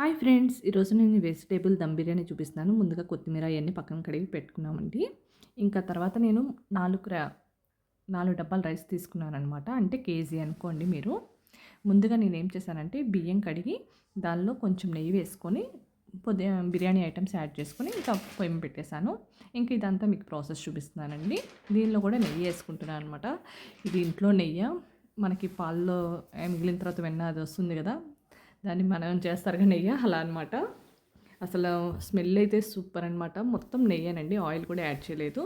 Hi friends ఈరోజు నేను vegetable dum biryani చూపిస్తున్నాను. ముందుగా కొత్తిమీర అవన్నీ పక్కన కడిగి పెట్టుకున్నామండి. ఇంకా తర్వాత నేను నాలుగు నాలుగు డబ్బాలు రైస్ తీసుకున్నాను అనమాట అంటే కేజీ అనుకోండి మీరు. ముందుగా నేను ఏం చేశానంటే బియ్యం కడిగి దానిలో కొంచెం నెయ్యి వేసుకొని పొద్దు బిర్యానీ ఐటమ్స్ యాడ్ చేసుకొని ఇంకా పొయ్యి పెట్టేశాను. ఇంకా ఇదంతా మీకు ప్రాసెస్ చూపిస్తున్నానండి. దీనిలో కూడా నెయ్యి వేసుకుంటున్నాను అనమాట ఇది ఇంట్లో నెయ్యి? మనకి పాల్లో మిగిలిన తర్వాత వెన్న అది వస్తుంది కదా? దాన్ని మనం చేస్తారు కానీ నెయ్యి? అలా అనమాట అసలు స్మెల్ అయితే సూపర్ అనమాట మొత్తం నెయ్యేనండి. ఆయిల్ కూడా యాడ్ చేయలేదు.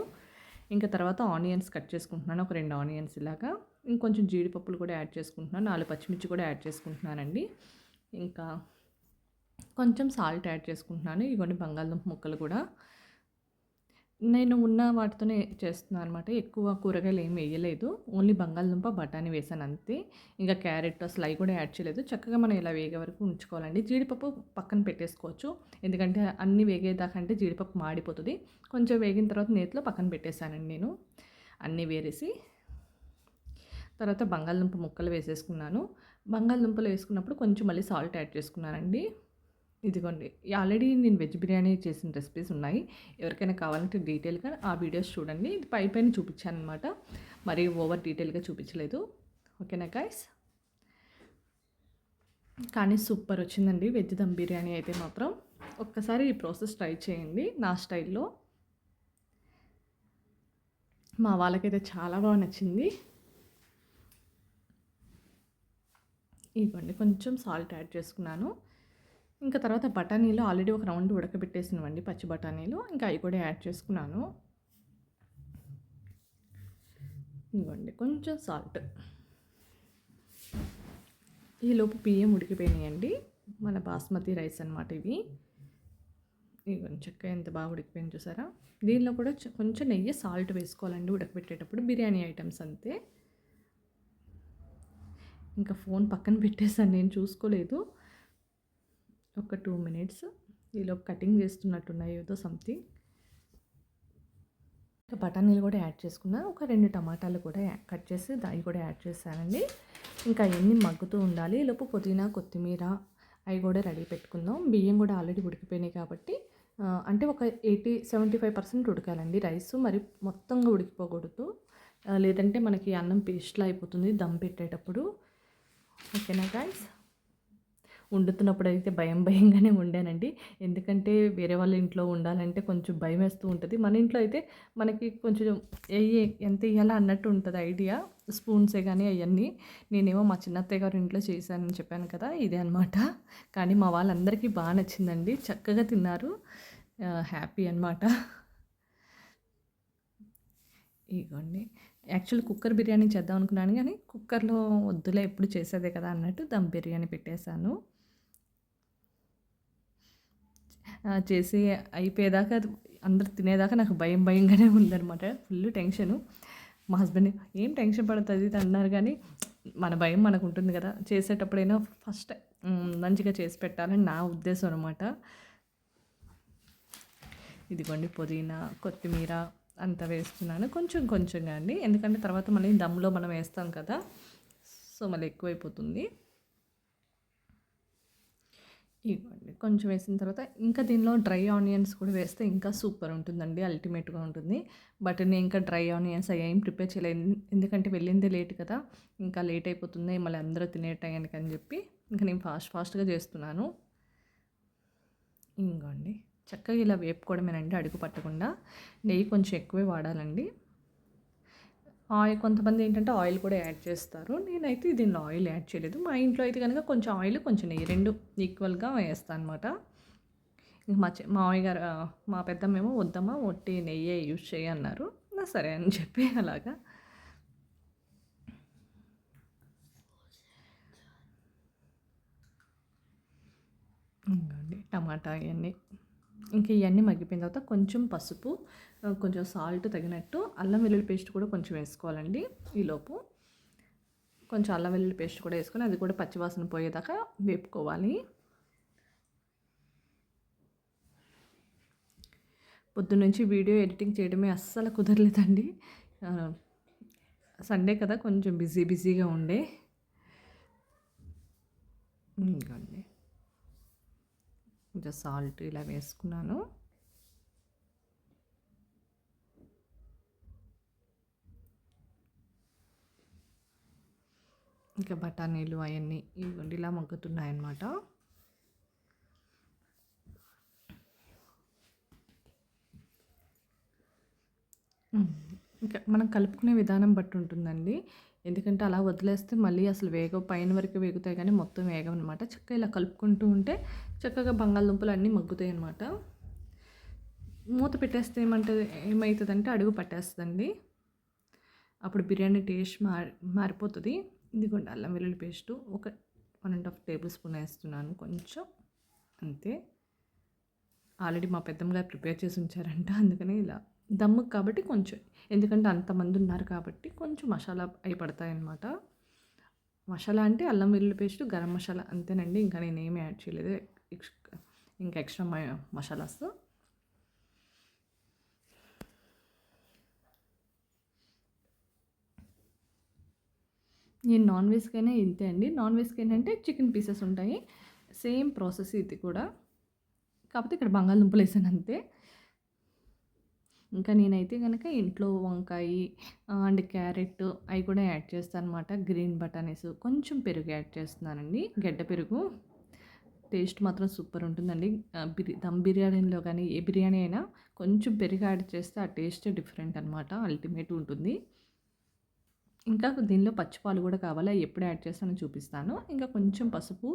ఇంకా తర్వాత ఆనియన్స్ కట్ చేసుకుంటున్నాను. ఒక రెండు ఆనియన్స్ ఇలాగా. ఇంకొంచెం జీడిపప్పులు కూడా యాడ్ చేసుకుంటున్నాను. నాలుగు పచ్చిమిర్చి కూడా యాడ్ చేసుకుంటున్నానండి. ఇంకా కొంచెం సాల్ట్ యాడ్ చేసుకుంటున్నాను. ఇవన్నీ బంగాళదుంప ముక్కలు కూడా. నేను ఉన్న వాటితోనే చేస్తున్నాను అనమాట ఎక్కువ కూరగాయలు ఏమి వేయలేదు. ఓన్లీ బంగాళదుంప బఠానీ వేసాను అంతే. ఇంకా క్యారెట్ అసలు అవి కూడా యాడ్ చేయలేదు. చక్కగా మనం ఇలా వేగే వరకు ఉంచుకోవాలండి. జీడిపప్పు పక్కన పెట్టేసుకోవచ్చు. ఎందుకంటే అన్ని వేగేదాకంటే జీడిపప్పు మాడిపోతుంది. కొంచెం వేగిన తర్వాత నేతిలో పక్కన పెట్టేశానండి నేను. అన్నీ వేరేసి తర్వాత బంగాళదుంప ముక్కలు వేసేసుకున్నాను. బంగాళదుంపలు వేసుకున్నప్పుడు కొంచెం మళ్ళీ సాల్ట్ యాడ్ చేసుకున్నానండి. ఇదిగోండి. ఆల్రెడీ నేను వెజ్ బిర్యానీ చేసిన రెసిపీస్ ఉన్నాయి. ఎవరికైనా కావాలంటే డీటెయిల్గా ఆ వీడియోస్ చూడండి. ఇది పై పైన చూపించాను అనమాట మరి ఓవర్ డీటెయిల్గా చూపించలేదు. ఓకేనా గాయస్ కానీ సూపర్ వచ్చిందండి. వెజ్ దమ్ బిర్యానీ అయితే మాత్రం ఒక్కసారి ఈ ప్రాసెస్ ట్రై చేయండి నా స్టైల్లో. మా వాళ్ళకైతే చాలా బాగా నచ్చింది. ఇవ్వండి కొంచెం సాల్ట్ యాడ్ చేసుకున్నాను. ఇంకా తర్వాత బఠానీలు ఆల్రెడీ ఒక రౌండ్ ఉడకబెట్టేసినవండి పచ్చి బఠానీలు. ఇంకా అవి కూడా యాడ్ చేసుకున్నాను. ఇవ్వండి కొంచెం సాల్ట్. ఈలోపు బియ్యం ఉడికిపోయినాయండి. మన బాస్మతి రైస్ అనమాట ఇవి. ఇవ్వండి చక్కగా ఎంత బాగా ఉడికిపోయింది చూసారా? దీనిలో కూడా కొంచెం నెయ్యి సాల్ట్ వేసుకోవాలండి ఉడకబెట్టేటప్పుడు బిర్యానీ ఐటమ్స్ అంతే. ఇంకా ఫోన్ పక్కన పెట్టేసాను నేను చూసుకోలేదు. ఒక టూ మినిట్స్. ఈలో కటింగ్ చేస్తున్నట్టున్నాయి ఏదో సంథింగ్ ఇంకా బఠానీలు కూడా యాడ్ చేసుకున్నాను ఒక రెండు టమాటాలు కూడా కట్ చేసి దాన్ని కూడా యాడ్ చేశానండి. ఇంకా అవన్నీ మగ్గుతూ ఉండాలి. ఈలోపు పుదీనా కొత్తిమీర అవి కూడా రెడీ పెట్టుకుందాం. బియ్యం కూడా ఆల్రెడీ ఉడికిపోయినాయి కాబట్టి అంటే ఒక ఎయిటీ సెవెంటీ ఫైవ్ పర్సెంట్ ఉడకాలండి రైస్. మరి మొత్తంగా ఉడికిపోకూడదు. లేదంటే మనకి అన్నం పేస్ట్లో అయిపోతుంది దమ్ పెట్టేటప్పుడు. ఓకేనా గాయస్ వండుతున్నప్పుడు అయితే భయం భయంగానే ఉండానండి ఎందుకంటే వేరే వాళ్ళ ఇంట్లో ఉండాలంటే కొంచెం భయం వేస్తూ ఉంటుంది. మన ఇంట్లో అయితే మనకి కొంచెం ఏ ఎంత వేయాలా అన్నట్టు ఉంటుంది ఐడియా. స్పూన్సే కానీ అవన్నీ నేనేమో మా చిన్నత్తయ్య గారి ఇంట్లో చేశానని చెప్పాను కదా ఇదే అనమాట కానీ మా వాళ్ళందరికీ బాగా నచ్చిందండి. చక్కగా తిన్నారు. హ్యాపీ అనమాట ఇగోండి. యాక్చువల్ కుక్కర్ బిర్యానీ చేద్దాం అనుకున్నాను కానీ కుక్కర్లో వద్దులే ఎప్పుడు చేసేదే కదా అన్నట్టు దమ్ బిర్యానీ పెట్టేశాను. చేసి అయిపోయేదాకా అందరు తినేదాకా నాకు భయం భయంగానే ఉందనమాట ఫుల్ టెన్షను. మా హస్బెండ్ ఏం టెన్షన్ పడుతుంది ఇది అన్నారు కానీ మన భయం మనకు ఉంటుంది కదా. చేసేటప్పుడైనా ఫస్ట్ మంచిగా చేసి పెట్టాలని నా ఉద్దేశం అనమాట ఇదిగోండి పుదీనా కొత్తిమీర అంతా వేస్తున్నాను. కొంచెం కొంచెంగా అండి. ఎందుకంటే తర్వాత మళ్ళీ దమ్లో మనం వేస్తాం కదా. సో మళ్ళీ ఎక్కువైపోతుంది. ఇవ్వండి. కొంచెం వేసిన తర్వాత ఇంకా దీనిలో డ్రై ఆనియన్స్ కూడా వేస్తే ఇంకా సూపర్ ఉంటుందండి అల్టిమేట్గా ఉంటుంది. బట్ నేను ఇంకా డ్రై ఆనియన్స్ అవి ఏం ప్రిపేర్ చేయలేదు ఎందుకంటే వెళ్ళిందే లేట్ కదా ఇంకా లేట్ అయిపోతుంది. మళ్ళీ అందరూ తినే టైంకి అని చెప్పి ఇంకా నేను ఫాస్ట్ ఫాస్ట్గా చేస్తున్నాను. ఇంకోండి చక్కగా ఇలా వేపుకోవడమేనండి అడుగు పట్టకుండా. నెయ్యి కొంచెం ఎక్కువే వాడాలండి. ఆయిల్ కొంతమంది ఏంటంటే ఆయిల్ కూడా యాడ్ చేస్తారు. నేనైతే దీనిలో ఆయిల్ యాడ్ చేయలేదు. మా ఇంట్లో అయితే కనుక కొంచెం ఆయిల్ కొంచెం నెయ్యి రెండు ఈక్వల్గా వేస్తాను అనమాట మా మావయ్య గారు మా పెద్దమ్మేమో వద్దమ్మా ఒట్టి నెయ్యే యూజ్ చేయన్నారు నా సరే అని చెప్పి అలాగా. టమాటా ఇవన్నీ ఇంకా ఇవన్నీ మగ్గిపోయిన తర్వాత కొంచెం పసుపు కొంచెం సాల్ట్ తగినట్టు అల్లం వెల్లుల్లి పేస్ట్ కూడా కొంచెం వేసుకోవాలండి ఈలోపు కొంచెం అల్లం వెల్లుల్లి పేస్ట్ కూడా వేసుకొని అది కూడా పచ్చివాసన పోయేదాకా వేపుకోవాలి. పొద్దున్నుంచి వీడియో ఎడిటింగ్ చేయడమే అస్సలు కుదరలేదండి. సండే కదా కొంచెం బిజీ బిజీగా ఉండే. ఇంకండి. కొంచెం సాల్ట్ ఇలా వేసుకున్నాను. ఇంకా బఠానీలు అవన్నీ ఇవ్వండి ఇలా మగ్గుతున్నాయన్నమాట. ఇంకా మనం కలుపుకునే విధానం బట్టి ఉంటుందండి. ఎందుకంటే అలా వదిలేస్తే మళ్ళీ అసలు వేగ పైన వరకు వేగుతాయి కానీ మొత్తం వేగం అనమాట చక్కగా ఇలా కలుపుకుంటూ ఉంటే చక్కగా బంగాళదుంపలు అన్నీ మగ్గుతాయి అనమాట మూత పెట్టేస్తే ఏమంటుంది ఏమవుతుందంటే అడుగు పట్టేస్తుందండి. అప్పుడు బిర్యానీ టేస్ట్ మారి మారిపోతుంది. ఇదిగోండి అల్లం వెల్లుల్లి పేస్టు ఒక one and half table spoon వేస్తున్నాను కొంచెం. అంతే. ఆల్రెడీ మా పెద్దమ్మ గారు ప్రిపేర్ చేసి ఉంచారంట అందుకని ఇలా దమ్ముకు కాబట్టి కొంచెం. ఎందుకంటే అంతమంది ఉన్నారు కాబట్టి కొంచెం మసాలా అయి పడతాయన్నమాట. మసాలా అంటే అల్లం వెల్లుల్లి పేస్ట్ గరం మసాలా అంతేనండి. ఇంకా నేను ఏమి యాడ్ చేయలేదు. ఇంకా ఎక్స్ట్రా మసాలాస్. నేను నాన్ వెజ్కైనా ఇంతే అండి. నాన్ వెజ్కి ఏంటంటే చికెన్ పీసెస్ ఉంటాయి. సేమ్ ప్రాసెస్ ఇది కూడా. కాకపోతే ఇక్కడ బంగాళదుంపలు వేసాను అంతే. ఇంకా నేనైతే కనుక ఇంట్లో వంకాయ అండ్ క్యారెట్ అవి కూడా యాడ్ చేస్తాను అనమాట గ్రీన్ బటానీస్ కొంచెం పెరుగు యాడ్ చేస్తున్నానండి. గడ్డ పెరుగు. టేస్ట్ మాత్రం సూపర్ ఉంటుందండి. బిర్యా దమ్ బిర్యానీలో కానీ ఏ బిర్యానీ అయినా కొంచెం పెరుగు యాడ్ చేస్తే ఆ టేస్ట్ డిఫరెంట్ అనమాట. అల్టిమేట్ ఉంటుంది. ఇంకా దీనిలో పచ్చిపాలు కూడా కావాలి? ఎప్పుడు యాడ్ చేస్తానో చూపిస్తాను. ఇంకా కొంచెం పసుపు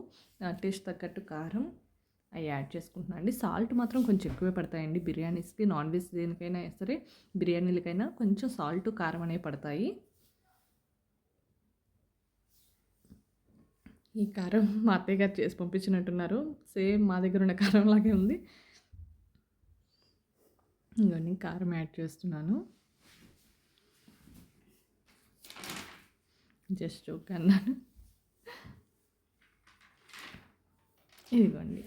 టేస్ట్ తగ్గట్టు కారం అవి యాడ్ చేసుకుంటున్నాను అండి సాల్ట్ మాత్రం కొంచెం ఎక్కువే పడతాయండి. బిర్యానీస్కి నాన్ వెజ్ దేనికైనా సరే బిర్యానీలకైనా కొంచెం సాల్ట్ కారం అనేవి పడతాయి. ఈ కారం మా అత్తయ్య గారు చేసి పంపించినట్టున్నారు. సేమ్ మా దగ్గర ఉన్న కారం లాగే ఉంది. ఇంకొన్ని కారం యాడ్ చేస్తున్నాను. జస్ట్ ఓకే అన్నాను. ఇదిగోండి.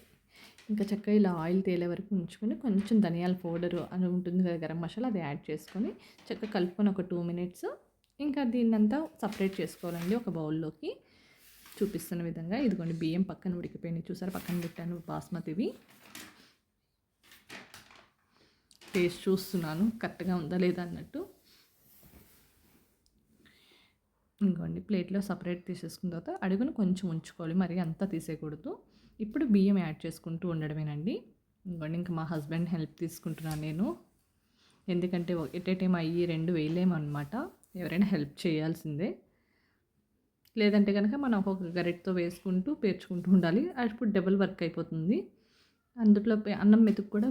ఇంకా చక్కగా ఇలా ఆయిల్ తేలే వరకు ఉంచుకొని కొంచెం ధనియాల పౌడర్ అని ఉంటుంది కదా గరం మసాలా అది యాడ్ చేసుకొని చక్కగా కలుపుకొని ఒక టూ మినిట్స్ ఇంకా దీన్నంతా సపరేట్ చేసుకోవాలండి ఒక బౌల్లోకి. చూపిస్తున్న విధంగా ఇదిగోండి బియ్యం పక్కన ఉడికిపోయినాయి చూసారా? పక్కన పెట్టాను బాస్మతివి. టేస్ట్ చూస్తున్నాను కరెక్ట్గా ఉందా లేదా అన్నట్టు. ఇంకోండి ప్లేట్లో సపరేట్ తీసేసుకున్న తర్వాత అడుగును కొంచెం ఉంచుకోవాలి మరి అంతా తీసేయకూడదు. ఇప్పుడు బియ్యం యాడ్ చేసుకుంటూ ఉండడమేనండి. ఇంకోండి ఇంకా మా హస్బెండ్ హెల్ప్ తీసుకుంటున్నాను నేను. ఎందుకంటే ఎట్ టైం అయ్యి రెండు వేయలేమన్నమాట. ఎవరైనా హెల్ప్ చేయాల్సిందే. లేదంటే కనుక మనం ఒక్కొక్క గరెట్తో వేసుకుంటూ పేర్చుకుంటూ ఉండాలి. అప్పుడు డబుల్ వర్క్ అయిపోతుంది. అందులో అన్నం మెతుకు కూడా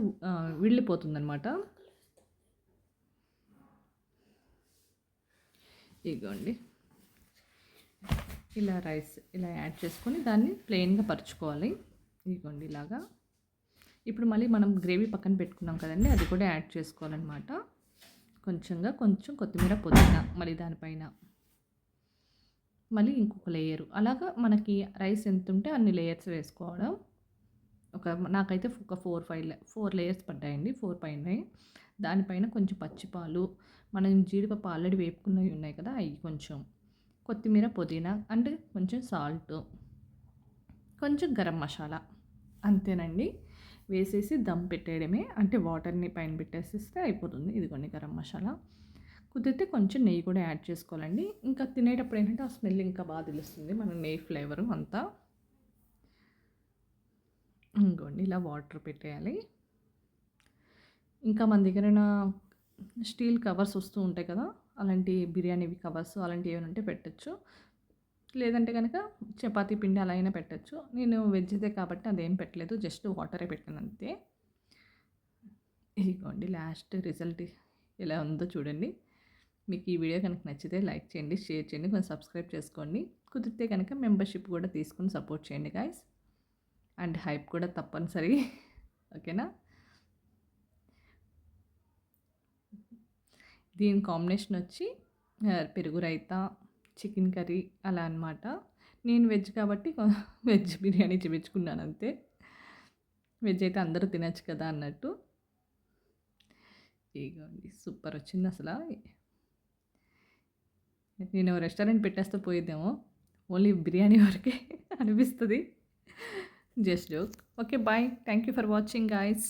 వెళ్ళిపోతుంది అనమాట ఇగోండి. ఇలా రైస్ ఇలా యాడ్ చేసుకొని దాన్ని ప్లెయిన్గా పరుచుకోవాలి. ఇదిగోండి ఇలాగా. ఇప్పుడు మళ్ళీ మనం గ్రేవీ పక్కన పెట్టుకున్నాం కదండి అది కూడా యాడ్ చేసుకోవాలన్నమాట. కొంచెంగా కొంచెం కొత్తిమీర పుదీనా మళ్ళీ దానిపైన. మళ్ళీ ఇంకొక లేయరు. అలాగా మనకి రైస్ ఎంత ఉంటే అన్ని లేయర్స్ వేసుకోవడం. ఒక నాకైతే ఒక ఫోర్ ఫైవ్ ఫోర్ లేయర్స్ పడ్డాయండి ఫోర్ పైన దానిపైన కొంచెం పచ్చిపాలు మనం జీడిపప్పు ఆల్రెడీ వేపుకున్నవి ఉన్నాయి కదా అవి కొంచెం. కొత్తిమీర పుదీనా అండ్ కొంచెం సాల్ట్. కొంచెం గరం మసాలా. అంతేనండి. వేసేసి దమ్ పెట్టేయడమే. అంటే వాటర్ని పైన పెట్టేసేస్తే అయిపోతుంది. ఇదిగోండి గరం మసాలా. కుదిరితే కొంచెం నెయ్యి కూడా యాడ్ చేసుకోవాలండి. ఇంకా తినేటప్పుడు ఏంటంటే ఆ స్మెల్ ఇంకా బాగా తెలుస్తుంది. మన నెయ్యి ఫ్లేవరు అంతా. ఇంకోండి ఇలా వాటర్ పెట్టేయాలి. ఇంకా మన దగ్గర స్టీల్ కవర్స్ వస్తూ ఉంటాయి కదా. అలాంటి బిర్యానీ కవర్స్ అలాంటివి ఏమైనా ఉంటే పెట్టచ్చు. లేదంటే కనుక చపాతీ పిండి అలా అయినా పెట్టచ్చు. నేను వెజ్దే కాబట్టి అదేం పెట్టలేదు. జస్ట్ వాటరే పెట్టాను అంతే. ఇదిగోండి లాస్ట్ రిజల్ట్ ఎలా ఉందో చూడండి. మీకు ఈ వీడియో కనుక నచ్చితే లైక్ చేయండి షేర్ చేయండి కొంచెం సబ్స్క్రైబ్ చేసుకోండి. కుదిరితే కనుక మెంబర్షిప్ కూడా తీసుకుని సపోర్ట్ చేయండి గాయస్ అండ్ హైప్ కూడా తప్పనిసరి. ఓకేనా? దీని కాంబినేషన్ వచ్చి పెరుగు రైతా చికెన్ కర్రీ అలా అనమాట నేను వెజ్ కాబట్టి వెజ్ బిర్యానీ చూపించుకున్నాను అంతే. వెజ్ అయితే అందరూ తినచ్చు కదా అన్నట్టు. ఇగోండి సూపర్ వచ్చింది అసలు. నేను రెస్టారెంట్ పెట్టేస్తే పోయేదేమో. ఓన్లీ బిర్యానీ వరకే అనిపిస్తుంది. Just joke. Okay bye. Thank you for watching guys.